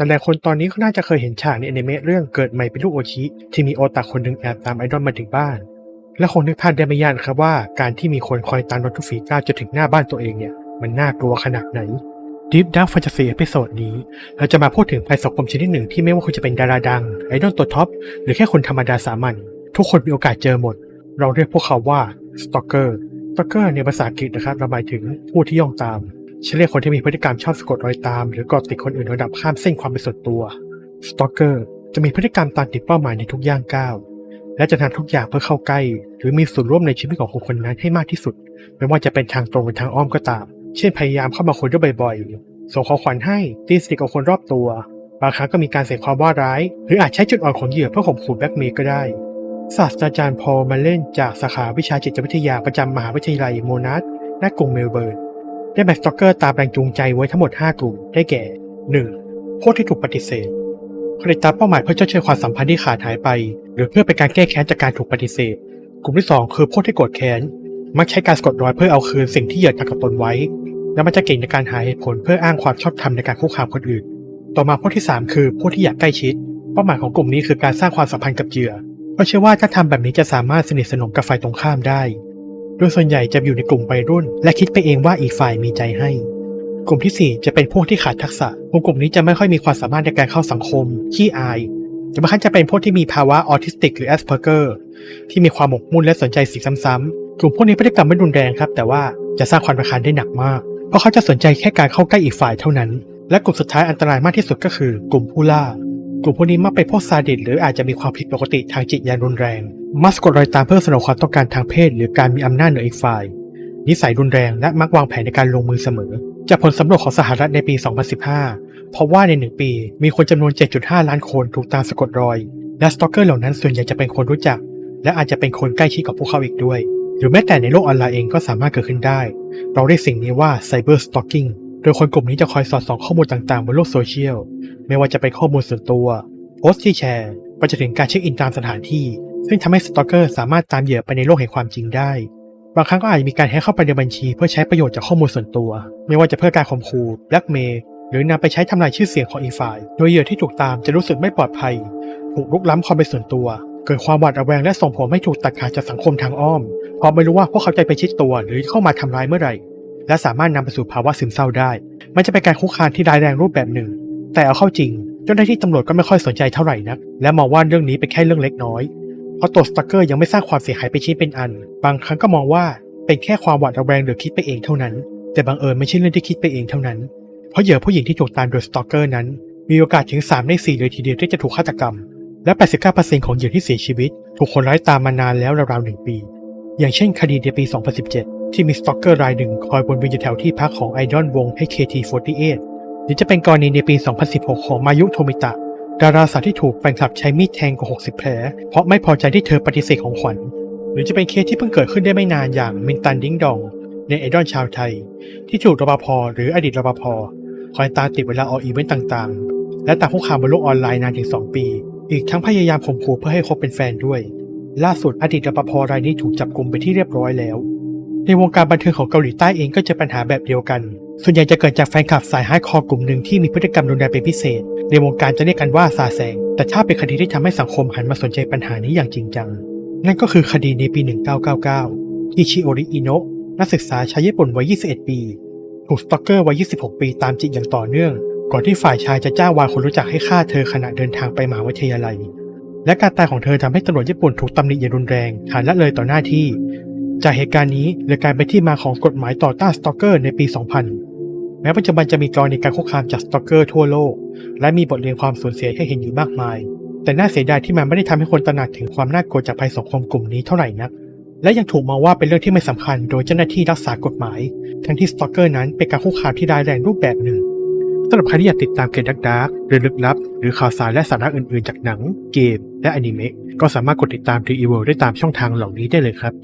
แต่หลายคนตอนนี้ก็น่าจะเคยเห็นฉากในอนิเมะเรื่องเกิดใหม่เป็นลูกโอชิ ที่มีโอตาคนหนึ่งแอบตามไอดอลมาถึงบ้าน และคงนึกภาพได้ไม่ยากครับว่าการที่มีคนคอยตามรถทุกฝีก้าวจนถึงหน้าบ้านตัวเองเนี่ย มันน่ากลัวขนาดไหน Deep Dark Fantasy เอพิโซดนี้ เราจะมาพูดถึงภัยสังคมชนิดหนึ่งที่ไม่ว่าคุณจะเป็นดาราดัง ไอดอลตัวท็อป หรือแค่คนธรรมดาสามัญทุกคนมีโอกาสเจอหมด เราเรียกพวกเขาว่า Stalker Stalker ในภาษาอังกฤษนะครับเราหมายถึงผู้ที่ย่องตาม ฉันเรียกคนที่มีพฤติกรรมชอบสะกดรอยตาม หรือเกาะติดคนอื่นระดับข้ามเส้นความเป็นส่วนตัว Stalker จะมีพฤติกรรมตามติดเป้าหมายในทุกย่างก้าวและจะทำทุกอย่างเพื่อเข้าใกล้ หรือมีส่วนร่วมในชีวิตของคนคนนั้นให้มากที่สุด ไม่ว่าจะเป็นทางตรงหรือทางอ้อมก็ตาม เช่นพยายามเข้ามาคุยด้วยบ่อยๆ ส่งของขวัญให้ตีสนิกับคนรอบตัว บางครั้งก็มีการเสกความว่าร้าย หรืออาจใช้จุดอ่อนของเหยื่อเพื่อข่มขู่แบ็กเมย์ก็ได้ ศาสตราจารย์พอมาเล่นจากสาขาวิชาจิตวิทยาประจำมหาวิทยาลัยโมนาสณกรุงเมลเบิร์น ได้แบ่งสตอกเกอร์ตามแรงจูงใจไว้ทั้งหมด 5 กลุ่ม ได้แก่ 1. พวกที่ถูกปฏิเสธผลิตตามเป้าหมายเพื่อชดเชยความสัมพันธ์ที่ขาดหายไป หรือเพื่อเป็นการแก้แค้นจากการถูกปฏิเสธ กลุ่มที่ 2 คือพวกที่โกรธแค้น มักใช้การสะกดรอยเพื่อเอาคืนสิ่งที่เหยื่อทำกับตนไว้ และมันจะเก่งในการหาเหตุผลเพื่ออ้างความชอบธรรมในการคุกคามคนอื่น ต่อมาพวกที่ 3 คือพวกที่อยากใกล้ชิด เป้าหมายของกลุ่มนี้คือการสร้างความสัมพันธ์กับเหยื่อ เพราะเชื่อว่าถ้าทำแบบนี้จะสามารถสนิทสนมกับฝ่ายตรงข้ามได้ โดยส่วนใหญ่จะอยู่ในกลุ่มวัยรุ่น และคิดไปเองว่าอีกฝ่ายมีใจให้ กลุ่มทีสี่4 จะเป็นพวกที่ขาดทักษะวกกลุ่มนี้จะไม่ค่อยมีความสามารถในการเข้าสังคม ขี้อายจะบางครั้งจะเป็นพวกที่มีภาวะออทิสติกหรือแอสเพอร์เกอร์ที่มีความหมกมุ่นและสนใจสิ่งซ้ำๆกลุ่มพวกนี้พฤติกรรมไม่รุนแรงครับ แต่ว่าจะสร้างความรำคาญได้หนักมาก เพราะเขาจะสนใจแค่การเข้าใกล้อีกฝ่ายเท่านั้น และกลุ่มสุดท้ายอันตรายมากที่สุดก็คือกลุ่มผู้ล่า กลุ่มพวกนี้มักเป็นพวกซาดิสหรืออาจจะมีความผิดปกติทางจิตอย่างรุนแรง มักสะกดรอยตามเพื่อสนองความต้องการทางเพศ หรือการมีอำนาจเหนืออีกฝ่าย นิสัยรุนแรงและมักวางแผนในการลงมือเสมอ จากผลสำรวจของสหรัฐในปี 2015 เพราะว่าในหนึ่งปีมีคนจำนวน 7.5 ล้านคนถูกตามสะกดรอย และสตอกเกอร์เหล่านั้นส่วนใหญ่จะเป็นคนรู้จัก และอาจจะเป็นคนใกล้ชิดกับพวกเขาอีกด้วย หรือแม้แต่ในโลกออนไลน์เองก็สามารถเกิดขึ้นได้ เราเรียกสิ่งนี้ว่าไซเบอร์สตอกกิ้งโดยคนกลุ่มนี้จะคอยสอดส่องข้อมูลต่างๆบนโลกโซเชียลไม่ว่าจะเป็นข้อมูลส่วนตัวโพสต์ที่แชร์ไปจนถึงการเช็คอินตามสถานที่ ซึ่งทำให้สตอกเกอร์สามารถตามเหยื่อไปในโลกแห่งความจริงได้ บางครั้งก็อาจจะมีการแฮ็กเข้าไปในบัญชี เพื่อใช้ประโยชน์จากข้อมูลส่วนตัว ไม่ว่าจะเพื่อการข่มขู่แบล็กเมย์หรือนำไปใช้ทำลายชื่อเสียงของอีกฝ่าย โดยเหยื่อที่ถูกตามจะรู้สึกไม่ปลอดภัย ถูกลุกล้ำความเป็นส่วนตัว เกิดความหวาดระแวงและส่งผลให้ถูกตัดขาดจากสังคมทางอ้อม เพราะไม่รู้ว่าพวกเขาจะไปชิดตัวหรือเข้ามาทำร้ายเมื่อไหร่ และสามารถนำไปสู่ภาวะซึมเศร้าได้ มันจะเป็นการคุกคามที่ร้ายแรงรูปแบบหนึ่ง แต่เอาเข้าจริง เจ้าหน้าที่ตำรวจก็ไม่ค่อยสนใจเท่าไหร่นัก และมองว่าเรื่องนี้เป็นแค่เรื่องเล็กน้อย เพราะตัวสตักเกอร์ยังไม่สร้างความเสียหายไปชิ้นเป็นอัน บางครั้งก็มองว่าเป็นแค่ความหวาดระแวงหรือคิดไปเองเท่านั้น แต่บังเอิญไม่ใช่เรื่องที่คิดไปเองเท่านั้น เพราะเหยื่อผู้หญิงที่ถูกตามโดยสตอกเกอร์นั้น มีโอกาสถึง 3 ใน 4 เลยทีเดียวที่จะถูกฆาตกรรม และ 89%ของเหยื่อที่เสียชีวิต ถูกคนร้ายตามมานานแล้วราวๆหนึ่งปี อย่างเช่นคดีในปี 2017 ที่มีสตอกเกอร์รายหนึ่งคอยวนเวียนอยู่แถวที่พักของไอดอลวง HKT48 หรือจะเป็นกรณีในปี 2016 ของมายุโทมิตะ ดาราสาวที่ถูกแฟนคลับใช้มีดแทงกว่า 60 แผล เพราะไม่พอใจที่เธอปฏิเสธของขวัญ หรือจะเป็นเคสที่เพิ่งเกิดขึ้นได้ไม่นานอย่างมินตันดิ้งดอง ในไอดอลชาวไทย ที่ถูกรปภหรืออดีตรปภคอยตาติดเวลาออกอีเวนต์ต่างๆ และตามคุกคามบนโลกออนไลน์นานถึง 2 ปี อีกทั้งพยายามข่มขู่เพื่อให้คบเป็นแฟนด้วย ล่าสุดอดีตรปภรายนี้ถูกจับกลุมไปที่เรียบร้อยแล้ว ในวงการบันเทิงของเกาหลีใต้เองก็เจะปัญหาแบบเดียวกัน ส่วนใหญ่จะเกิดจากแฟนคลับสายฮาร์ดคอร์กลุ่มหนึ่งที่มีพฤติกรรมรุนแรงเป็นพิเศษ ในวงการจะเรียกกันว่าซาแซงแต่ถ้าเป็นคดีที่ทำให้สังคมหันมาสนใจปัญหานี้อย่างจริงจัง นั่นก็คือคดีในปี 1999 อิชิโอริอิโนะนักศึกษาชาวญี่ปุ่นวัย 21 ปี ถูกสตอกเกอร์วัย 26 ปีตามจิกอย่างต่อเนื่อง ก่อนที่ฝ่ายชายจะจ้างวานคนรู้จักให้ฆ่าเธอขณะเดินทางไปมหาวิทยาลัย และการตายของเธอทำให้ตำรวจญี่ปุ่นถูกตำหนิอย่างรุนแรงฐานละเลยต่อหน้าที่ จากเหตุการณ์นี้เลยกลายเป็นที่มาของกฎหมายต่อต้านสตอกเกอร์ในปี 2000 แม้ปัจจุบันจะมีกรณีการคุกคามจากสตอกเกอร์ทั่วโลก และมีบทเรียนความสูญเสียให้เห็นอยู่มากมาย แต่น่าเสียดายที่มันไม่ได้ทำให้คนตระหนักถึงความน่ากลัวจากภัยสังคมกลุ่มนี้เท่าไหร่นัก และยังถูกมองว่าเป็นเรื่องที่ไม่สำคัญโดยเจ้าหน้าที่รักษากฎหมาย ทั้งที่สตอกเกอร์นั้นเป็นการคุกคามที่ร้ายแรงรูปแบบหนึ่งสำหรับใครที่อยากติดตามเกมดักดักหรือลึกลับ หรือข่าวสารและสาระอื่นๆ จากหนัง เกม และอนิเมะก็สามารถกดติดตาม The Evil ได้ตามช่องทางเหล่านี้ได้เลยครับ